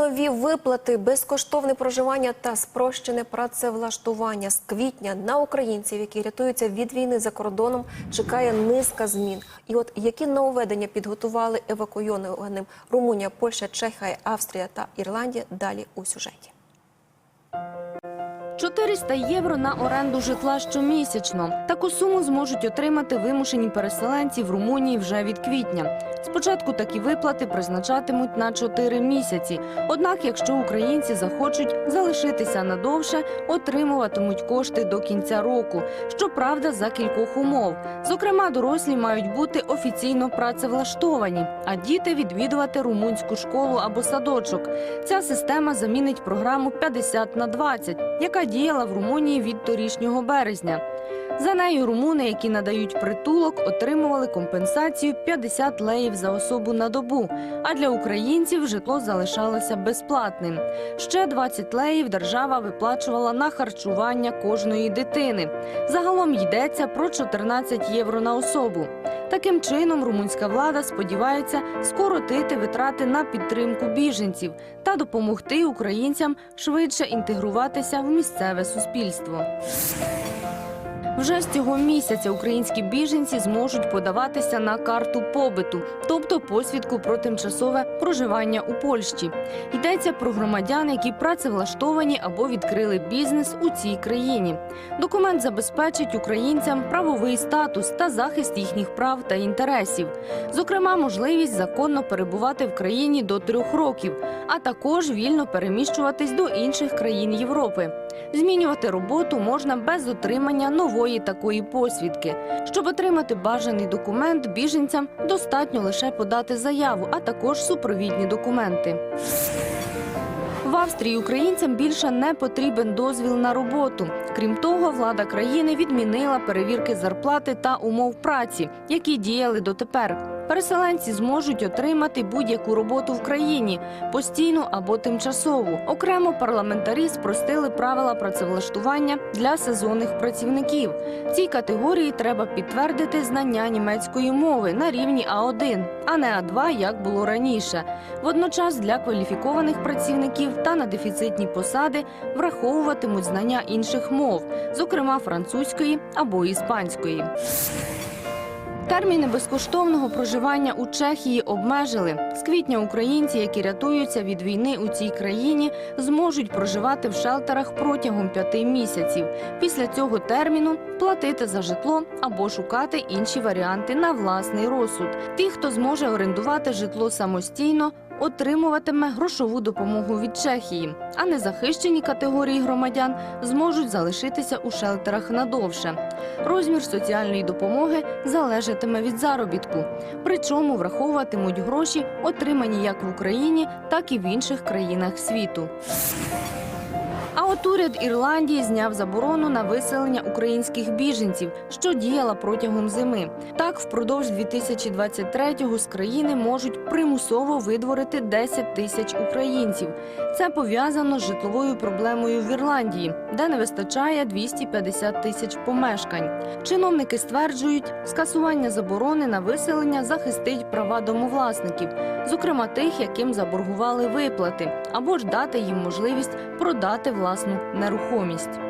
Нові виплати, безкоштовне проживання та спрощене працевлаштування з квітня на українців, які рятуються від війни за кордоном, чекає низка змін. І от які нововведення підготували евакуйованим Румунія, Польща, Чехія, Австрія та Ірландія. Далі у сюжеті. 400 євро на оренду житла щомісячно. Таку суму зможуть отримати вимушені переселенці в Румунії вже від квітня. Спочатку такі виплати призначатимуть на 4 місяці. Однак, якщо українці захочуть залишитися надовше, отримуватимуть кошти до кінця року. Щоправда, за кількох умов. Зокрема, дорослі мають бути офіційно працевлаштовані, а діти відвідувати румунську школу або садочок. Ця система замінить програму 50 на 20, яка діяла в Румунії від торішнього березня. За нею румуни, які надають притулок, отримували компенсацію 50 леїв за особу на добу. А для українців житло залишалося безплатним. Ще 20 леїв держава виплачувала на харчування кожної дитини. Загалом йдеться про 14 євро на особу. Таким чином, румунська влада сподівається скоротити витрати на підтримку біженців та допомогти українцям швидше інтегруватися в місцеве суспільство. Вже з цього місяця українські біженці зможуть подаватися на карту побиту, тобто посвідку про тимчасове проживання у Польщі. Йдеться про громадян, які працевлаштовані або відкрили бізнес у цій країні. Документ забезпечить українцям правовий статус та захист їхніх прав та інтересів, зокрема, можливість законно перебувати в країні до трьох років, а також вільно переміщуватись до інших країн Європи. Змінювати роботу можна без отримання нової такої посвідки. Щоб отримати бажаний документ, біженцям достатньо лише подати заяву, а також супровідні документи. В Австрії українцям більше не потрібен дозвіл на роботу. Крім того, влада країни відмінила перевірки зарплати та умов праці, які діяли дотепер. Переселенці зможуть отримати будь-яку роботу в країні постійну або тимчасову. Окремо парламентарі спростили правила працевлаштування для сезонних працівників. Цій категорії треба підтвердити знання німецької мови на рівні А1, а не А2, як було раніше. Водночас для кваліфікованих працівників та на дефіцитні посади враховуватимуть знання інших мов, зокрема французької або іспанської. Терміни безкоштовного проживання у Чехії обмежили. З квітня українці, які рятуються від війни у цій країні, зможуть проживати в шелтерах протягом п'яти місяців. Після цього терміну платити за житло або шукати інші варіанти на власний розсуд. Ті, хто зможе орендувати житло самостійно, отримуватиме грошову допомогу від Чехії, а незахищені категорії громадян зможуть залишитися у шелтерах надовше. Розмір соціальної допомоги залежатиме від заробітку. Причому враховуватимуть гроші, отримані як в Україні, так і в інших країнах світу. А от уряд Ірландії зняв заборону на виселення українських біженців, що діяла протягом зими. Так, впродовж 2023-го з країни можуть примусово видворити 10 тисяч українців. Це пов'язано з житловою проблемою в Ірландії, де не вистачає 250 тисяч помешкань. Чиновники стверджують, скасування заборони на виселення захистить права домовласників, зокрема тих, яким заборгували виплати, або ж дати їм можливість продати власну нерухомість.